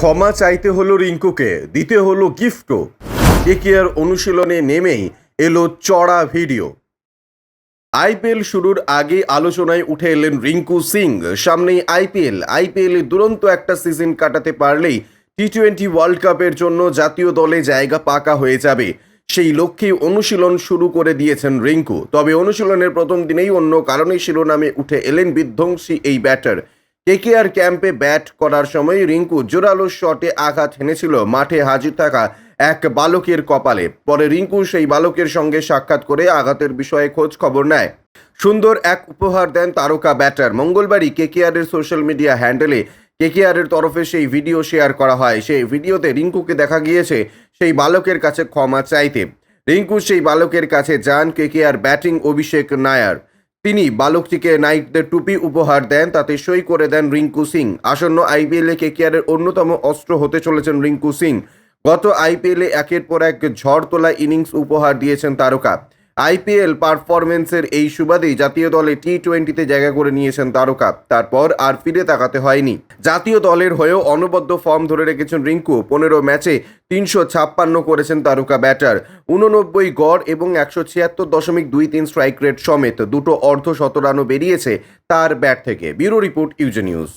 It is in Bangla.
ক্ষমা চাইতে হলো রিঙ্কুকে, দিতে হলো গিফটও। কেকেআর অনুশীলনে নেমেই এলো চড়া ভিডিও। আইপিএল শুরুর আগে আলোচনায় উঠে এলেন রিঙ্কু সিং। সামনেই আইপিএল, আইপিএলে দুরন্ত একটা সিজন কাটাতে পারলেই টি টোয়েন্টি ওয়ার্ল্ড কাপের জন্য জাতীয় দলে জায়গা পাকা হয়ে যাবে। সেই লক্ষ্যে অনুশীলন শুরু করে দিয়েছেন রিঙ্কু। তবে অনুশীলনের প্রথম দিনেই অন্য কারণে শিরোনামে উঠে এলেন বিধ্বংসী এই ব্যাটার। কেকেআর ক্যাম্পে ব্যাট করার সময় রিঙ্কু জোরালো শটে আঘাত হেনেছিল মাঠে হাজির থাকা এক বালকের কপালে। পরে রিঙ্কু সেই বালকের সঙ্গে সাক্ষাৎ করে আঘাতের বিষয়ে খোঁজ খবর নেয়। সুন্দর এক উপহার দেন তারকা ব্যাটার। মঙ্গলবারই কেকেআরের সোশ্যাল মিডিয়া হ্যান্ডেলে কেকেআরের তরফে সেই ভিডিও শেয়ার করা হয়। সেই ভিডিওতে রিঙ্কুকে দেখা গিয়েছে সেই বালকের কাছে ক্ষমা চাইতে। রিঙ্কু সেই বালকের কাছে যান কেকেআর ব্যাটিং অভিষেক নায়ার। তিনি বালকটিকে নাইটদের টুপি উপহার দেন, তাতে সই করে দেন রিঙ্কু সিং। আসন্ন আইপিএলে কেকেআরের অন্যতম অস্ত্র হতে চলেছেন রিঙ্কু সিং। গত আইপিএলে একের পর এক ঝড় তোলা ইনিংস উপহার দিয়েছেন তারকা। আইপিএল পারফরমেন্সের এই সুবাদেই জাতীয় দলে টি টোয়েন্টিতে জায়গা করে নিয়েছেন তারকা। তারপর আর ফিরে তাকাতে হয়নি। জাতীয় দলের হয়েও অনবদ্য ফর্ম ধরে রেখেছেন রিঙ্কু। পনেরো ম্যাচে তিনশো ছাপ্পান্ন করেছেন তারকা ব্যাটার। উননব্বই গড় এবং একশো ছিয়াত্তর দশমিক দুই তিন স্ট্রাইক রেট সমেত দুটো অর্ধ শতরানও বেরিয়েছে তার ব্যাট থেকে। ব্যুরো রিপোর্ট ইউজে নিউজ।